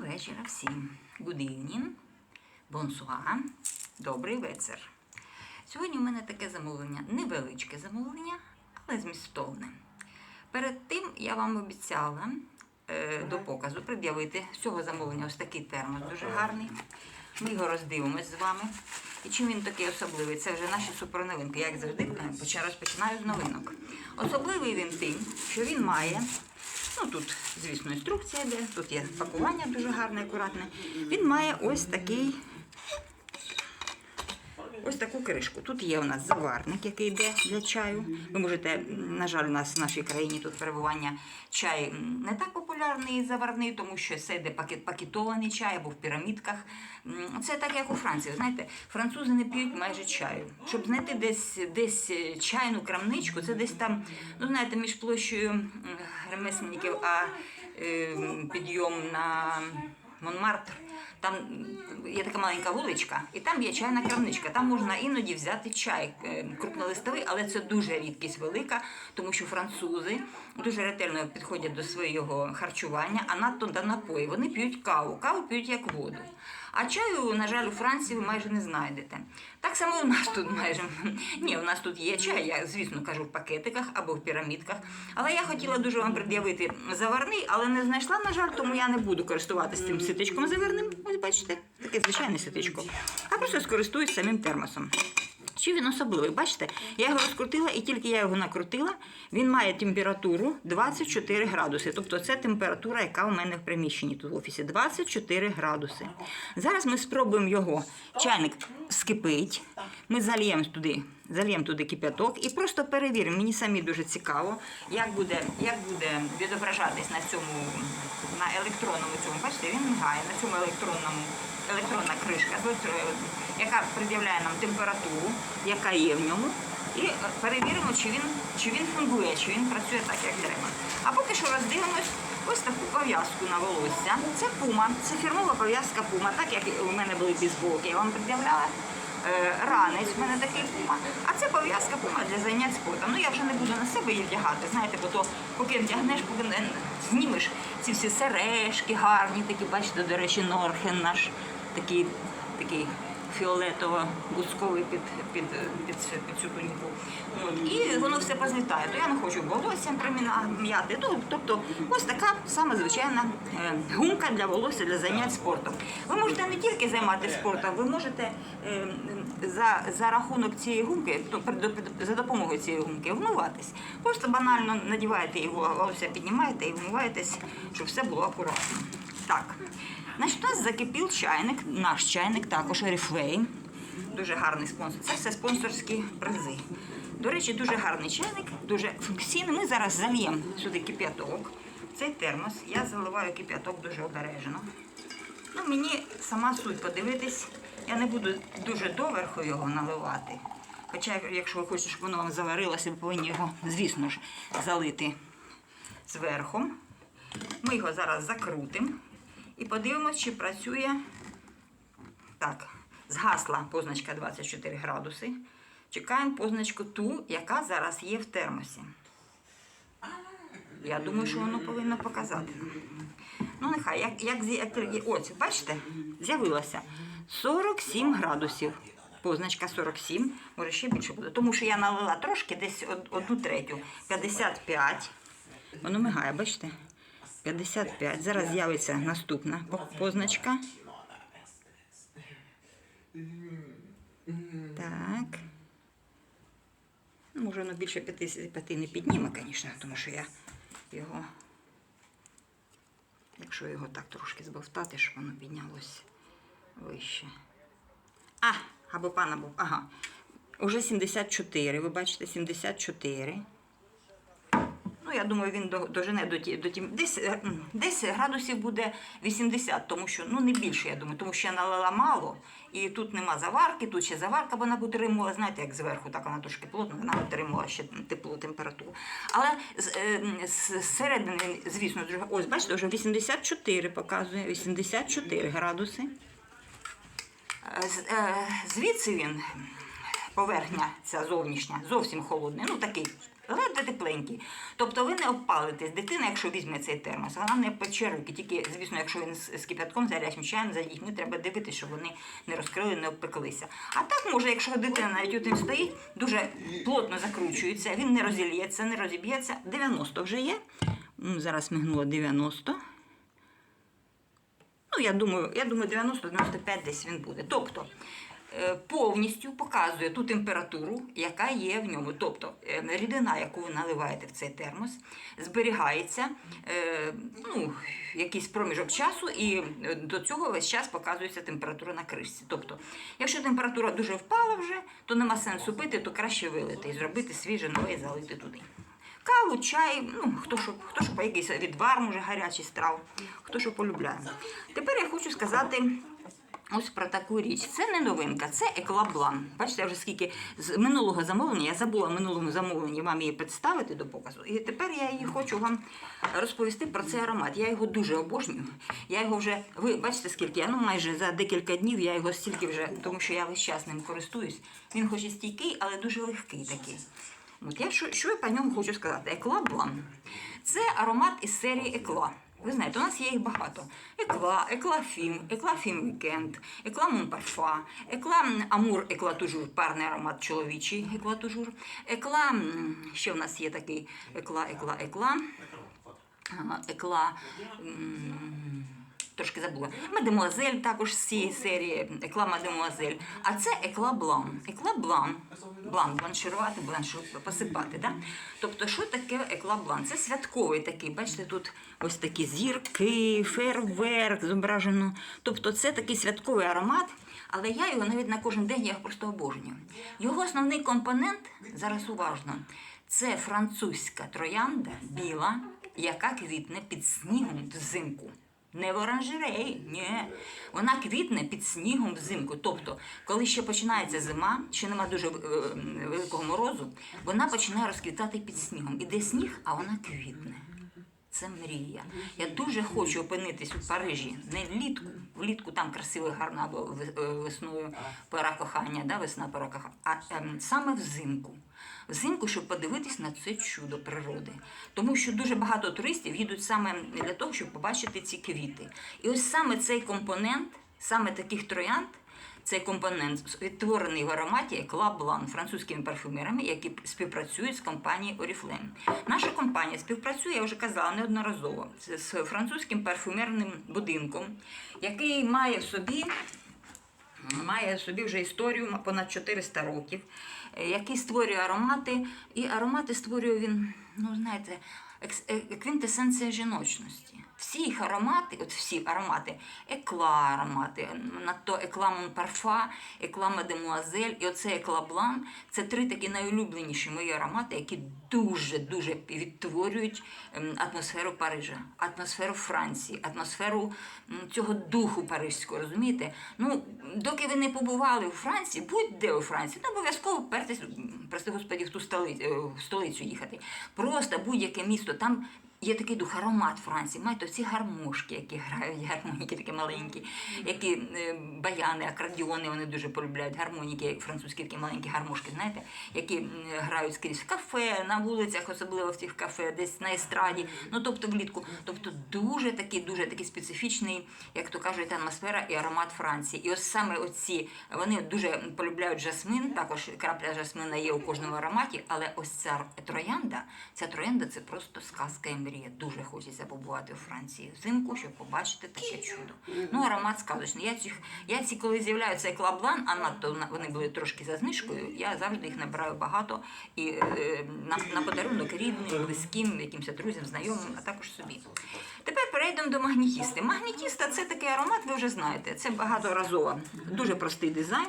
вечора всім. Good evening, bonsoir, добрий вечір. Сьогодні у мене таке замовлення, невеличке замовлення, але змістовне. Перед тим я вам обіцяла е, до показу пред'явити з цього замовлення ось такий термос дуже гарний. Ми його роздивимось з вами. І чим він такий особливий? Це вже наші суперновинки. Як завжди розпочинаю з новинок. Особливий він тим, що він має Ну тут, звісно, інструкція йде, тут є пакування дуже гарне, акуратне. Він має ось такий. Ось таку кришку. Тут є у нас заварник, який йде для чаю. Ви можете, на жаль, у нас в нашій країні тут перебування чай не так популярний заварний, тому що це йде пакет, пакетований чай або в пірамідках. Це так, як у Франції. Знаєте, французи не п'ють майже чаю. Щоб знайти десь, десь е, чайну крамничку, це десь там, ну знаєте, між площею ремесленників, а е, підйом на Монмартр. Там є така маленька вуличка, і там є чайна крамничка. Там можна іноді взяти чай е, крупнолистовий, але це дуже рідкість велика, тому що французи дуже ретельно підходять до свого харчування, а надто до напої. Вони п'ють каву. Каву п'ють як воду. А чаю, на жаль, у Франції ви майже не знайдете. Так само у нас тут майже. Ні, у нас тут є чай, я, звісно, кажу в пакетиках або в пірамідках. Але я хотіла дуже вам пред'явити заварний, але не знайшла, на жаль, тому я не буду користуватися цим ситечком заварним. Ось бачите, таке звичайне ситечко. А просто скористуюсь самим термосом. Чи він особливий? Бачите, я його розкрутила, і тільки я його накрутила, він має температуру 24 градуси. Тобто це температура, яка у мене в приміщенні тут в офісі. 24 градуси. Зараз ми спробуємо його. Чайник скипить. Ми зальємо туди, зальємо туди кип'яток і просто перевіримо. Мені самі дуже цікаво, як буде, як буде відображатись на цьому, на електронному цьому. Бачите, він мигає на цьому електронному електронна кришка, яка пред'являє нам температуру, яка є в ньому, і е, перевіримо, чи він, чи він фунгує, чи він працює так, як треба. А поки що роздивимось ось таку пов'язку на волосся. Це пума, це фірмова пов'язка пума, так як у мене були бейсболки, я вам пред'являла. Е, Ранець в мене такий пума, а це пов'язка пума для занять спортом. Ну я вже не буду на себе її вдягати. Знаєте, бо то поки вдягнеш, поки не знімеш ці всі сережки гарні, такі, бачите, до речі, Норхен наш такий, такий фіолетово-бусковий під, під, під, цю- під цю туніку. І воно все позлітає. То я не хочу волоссям прим'яти. Ну, Тобто ось така сама звичайна е, гумка для волосся для занять спортом. Ви можете не тільки займатися спортом, ви можете е, за, за рахунок цієї гумки, до- за допомогою цієї гумки вмиватись. Просто банально надіваєте його, волосся піднімаєте і вмиваєтесь, щоб все було акуратно. Так. Значить, у нас закипів чайник, наш чайник, також Oriflame. Дуже гарний спонсор. Це все спонсорські призи. До речі, дуже гарний чайник, дуже функційний. Ми зараз зальємо сюди кип'яток. Цей термос я заливаю кип'яток дуже обережно. Ну, мені сама суть подивитись, я не буду дуже доверху його наливати. Хоча, якщо ви хочете, щоб воно вам заварилося, ви повинні його, звісно ж, залити зверху. Ми його зараз закрутимо і подивимося, чи працює. Так, згасла позначка 24 градуси. Чекаємо позначку ту, яка зараз є в термосі. Я думаю, що воно повинно показати. Ну, нехай, як, як, як ось, бачите, з'явилося 47 градусів. Позначка 47, може ще більше буде. Тому що я налила трошки, десь одну третю. 55. Воно мигає, бачите? 55. Зараз з'явиться наступна позначка. Так. Ну, Може, воно більше 55 не підніме, звісно, тому що я його, якщо його так трошки збовтати, щоб воно піднялось вище. А, або пана був. Ага. Уже 74, ви бачите, 74. Я думаю, він до- дожене до ті, до ті десь, е, десь градусів буде 80, тому що ну не більше, я думаю, тому що я налила мало, і тут нема заварки, тут ще заварка, вона витримувала, знаєте, як зверху, так вона трошки плотна, вона витримувала ще теплу температуру. Але з, е, середини, звісно, ось бачите, вже 84 показує, 84 градуси. Е, Звідси він, поверхня ця зовнішня, зовсім холодний, ну такий Ледве тепленький. Тобто ви не обпалитесь. Дитина, якщо візьме цей термос, вона не пече руки. Тільки, звісно, якщо він з, кипятком, з гарячим чаєм, за дітьми треба дивитися, щоб вони не розкрили, не обпеклися. А так може, якщо дитина навіть отим стоїть, дуже плотно закручується, він не розільється, не розіб'ється. 90 вже є. Зараз мигнуло 90. Ну, я думаю, я думаю, 90-95 десь він буде. Тобто повністю показує ту температуру, яка є в ньому. Тобто е, рідина, яку ви наливаєте в цей термос, зберігається е, ну, якийсь проміжок часу, і е, до цього весь час показується температура на кришці. Тобто, якщо температура дуже впала вже, то нема сенсу пити, то краще вилити і зробити свіже нове і залити туди. Каву, чай, ну хто що, хто що якийсь відвар, може гарячий страв, хто що полюбляє. Тепер я хочу сказати ось про таку річ. Це не новинка, це еклаблан. Бачите, вже скільки з минулого замовлення, я забула минулому замовленні вам її представити до показу. І тепер я її хочу вам розповісти про цей аромат. Я його дуже обожнюю. Я його вже, ви бачите, скільки я, ну майже за декілька днів я його стільки вже, тому що я весь час ним користуюсь. Він хоч і стійкий, але дуже легкий такий. От я що, що я по ньому хочу сказати? Екла Блан. Це аромат із серії Екла. Ви знаєте, у нас є їх багато. Екла, екла Фім, екла Фім Вікенд, екла Монпарфа, екла Амур, екла Тужур, парний аромат чоловічий, екла Тужур, екла, ще в нас є такий екла, екла, екла, екла. екла. Трошки забула. Мадемуазель також з цієї серії, екла Мадемуазель. А це екла Блан. Екла Блан. Блан, бланширувати, бланширувати, посипати. Да? Тобто, що таке екла Блан? Це святковий такий. Бачите, тут ось такі зірки, фейерверк зображено. Тобто, це такий святковий аромат. Але я його навіть на кожен день я просто обожнюю. Його основний компонент, зараз уважно, це французька троянда біла, яка квітне під снігом взимку. Не в оранжереї, ні. Вона квітне під снігом взимку. Тобто, коли ще починається зима, ще нема дуже е, великого морозу, вона починає розквітати під снігом. Іде сніг, а вона квітне. Це мрія. Я дуже хочу опинитись у Парижі, не влітку. Влітку там красиво, гарно, або е, весною пора кохання, да, весна пора кохання, а ем, саме взимку. Взимку, щоб подивитись на це чудо природи. Тому що дуже багато туристів їдуть саме для того, щоб побачити ці квіти. І ось саме цей компонент, саме таких троянд, цей компонент відтворений в ароматі Екла Блан французькими парфюмерами, які співпрацюють з компанією Oriflame. Наша компанія співпрацює, я вже казала неодноразово, з французьким парфюмерним будинком, який має в собі має в собі вже історію понад 400 років, який створює аромати, і аромати створює він, ну знаєте, е- квінтесенція жіночності. Всі їх аромати, от всі аромати, екла аромати, надто екла Монпарфа, екла Мадемуазель і оце екла Блан. Це три такі найулюбленіші мої аромати, які дуже-дуже відтворюють ем, атмосферу Парижа, атмосферу Франції, атмосферу цього духу паризького, розумієте? Ну, доки ви не побували у Франції, будь-де у Франції, не обов'язково м, прости господі, в ту столицю, в столицю їхати. Просто будь-яке місто, там Є такий дух, аромат Франції. Маєте ці гармошки, які грають, гармоніки такі маленькі, які е, баяни, акордіони, вони дуже полюбляють гармоніки, французькі такі маленькі гармошки, знаєте, які грають скрізь в кафе, на вулицях, особливо в цих кафе, десь на естраді, ну тобто влітку. Тобто дуже такий, дуже такий специфічний, як то кажуть, атмосфера і аромат Франції. І ось саме оці, вони дуже полюбляють жасмин, також крапля жасмина є у кожному ароматі, але ось ця троянда, ця троянда це просто сказка і. Дуже хочеться побувати у Франції взимку, щоб побачити таке чудо. Ну, аромат сказочний. Я цих, я ці, коли з'являються як лаблан, а надто вони були трошки за знижкою, я завжди їх набираю багато і е, на, на подарунок рідним, близьким, якимось друзям, знайомим, а також собі. Тепер перейдемо до магнітісти. Магнітіста це такий аромат, ви вже знаєте. Це багаторазово, дуже простий дизайн.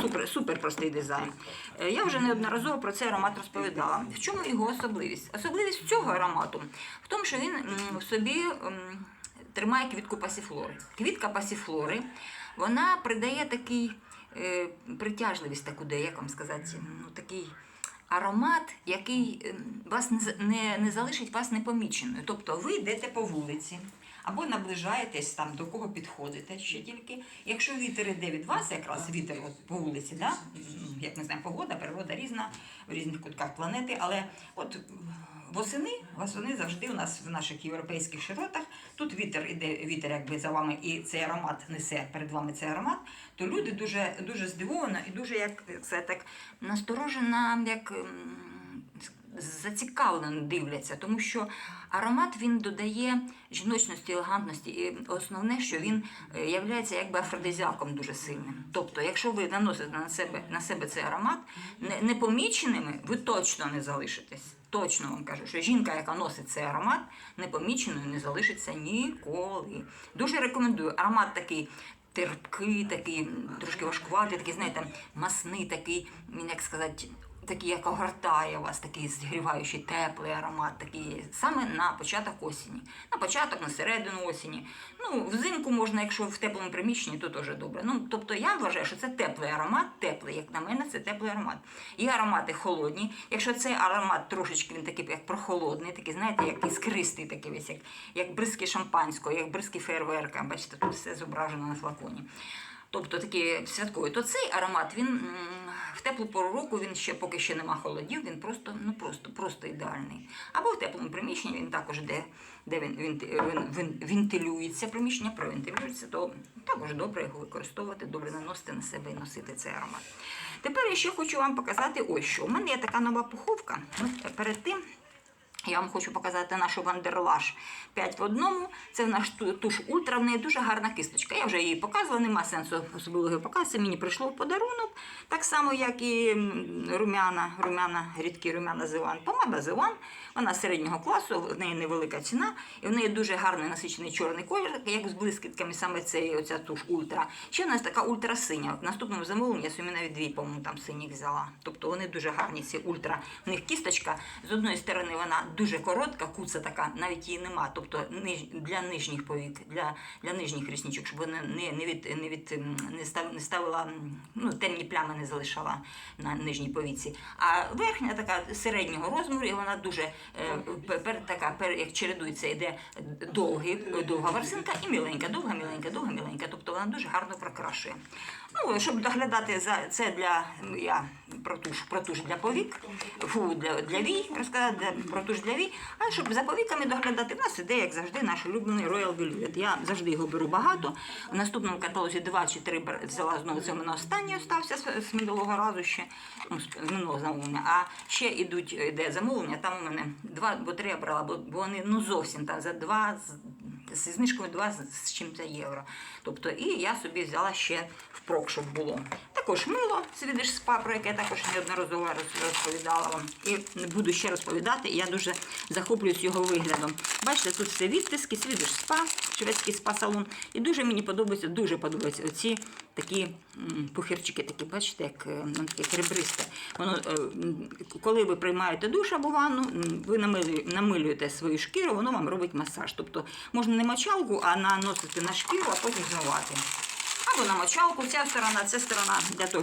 Супер, супер простий дизайн. Е, Я вже неодноразово про цей аромат розповідала. В чому його особливість? Особливість цього аромату в тому, що він в собі тримає квітку пасіфлори. Квітка пасіфлори вона придає такий е, притяжливість, таку де, як вам сказати, ну такий аромат, який вас не, не, не залишить вас непоміченою. Тобто ви йдете по вулиці, або наближаєтесь там до кого підходите ще тільки. Якщо вітер іде від вас, якраз вітер от по вулиці, да? як ми знаємо, погода, природа різна в різних кутках планети, але от восени, восени завжди у нас в наших європейських широтах. Тут вітер іде, вітер якби за вами, і цей аромат несе перед вами цей аромат, то люди дуже, дуже здивовано і дуже як це так насторожена, як. Зацікавлено дивляться, тому що аромат він додає жіночності, елегантності, і основне, що він е, являється якби афродизіаком дуже сильним. Тобто, якщо ви наносите на себе на себе цей аромат, непоміченими ви точно не залишитесь. Точно вам кажу, що жінка, яка носить цей аромат, непоміченою не залишиться ніколи. Дуже рекомендую. Аромат такий терпкий, такий трошки важкуватий, такий, знаєте, масний, такий, як сказати. Такий, як огортає вас, такий зігріваючий, теплий аромат, такий саме на початок осені. На початок, на середину осені. Ну, взимку можна, якщо в теплому приміщенні, то теж добре. Ну, тобто я вважаю, що це теплий аромат, теплий, як на мене, це теплий аромат. Є аромати холодні. Якщо цей аромат трошечки він такий, як прохолодний, такий, знаєте, як іскристий, такий весь, як, як бризки шампанського, як бризки фейерверка. Бачите, тут все зображено на флаконі. Тобто такі святкові, то цей аромат він в теплу пору року він ще поки ще нема холодів, він просто ну просто просто ідеальний. Або в теплому приміщенні він також де, де він, він, він, він вентилюється, приміщення провентилюється, то також добре його використовувати, добре наносити на себе і носити цей аромат. Тепер я ще хочу вам показати ось що. У мене є така нова пуховка. Перед тим я вам хочу показати нашу вандерлаш 5 в одному. Це наш туш ультра, в неї дуже гарна кисточка. Я вже її показувала, нема сенсу особливо її показувати. Мені прийшло в подарунок, так само, як і румяна, румяна, рідкі румяна Зелан. Помада Зелан, вона середнього класу, в неї невелика ціна, і в неї дуже гарний насичений чорний колір, як з блискітками, саме цей, оця туш ультра. Ще в нас така ультра синя. В наступному замовленні я собі навіть дві, по-моєму, там синіх взяла. Тобто вони дуже гарні, ці ультра. В них кісточка з одної сторони вона дуже коротка, куца така, навіть її нема. Тобто ниж- для нижніх повік, для, для нижніх рісничок, щоб вона не, не, від, не, від, не, став, не ставила ну, темні плями не залишала на нижній повіці. А верхня така середнього розміру, і вона дуже е, пер, така, пер, як чередується, йде довгий, довга ворсинка і міленька, довга, міленька, довга, міленька. Тобто вона дуже гарно прокрашує. Ну, щоб доглядати за це для я про туш, про туш для повік, фу, для, для вій, розказати про туш для вій, а щоб за повіками доглядати, в нас іде, як завжди, наш улюблений Royal Velvet. Я завжди його беру багато. В наступному каталозі два чи три взяла знову, це в мене останній остався з, минулого разу ще, ну, з минулого замовлення. А ще йдуть, йде замовлення, там у мене два, бо три я брала, бо, вони ну зовсім там за два зі знижкою 2 з- з чим-то євро. Тобто, і я собі взяла ще впрок, щоб було. Також мило Swedish Spa, про яке я також неодноразово розповідала вам. І буду ще розповідати, я дуже захоплююсь його виглядом. Бачите, тут все відтиски, Swedish Spa, шведський спа-салон. І дуже мені подобається, дуже подобаються оці такі пухирчики, такі, бачите, як, е, ну, таке ребристе. Воно, е, коли ви приймаєте душ або ванну, ви намилює- намилюєте свою шкіру, воно вам робить масаж. Тобто можна не мочалку, а наносити на шкіру, а потім змивати. Або на мочалку, ця сторона, ця сторона для того,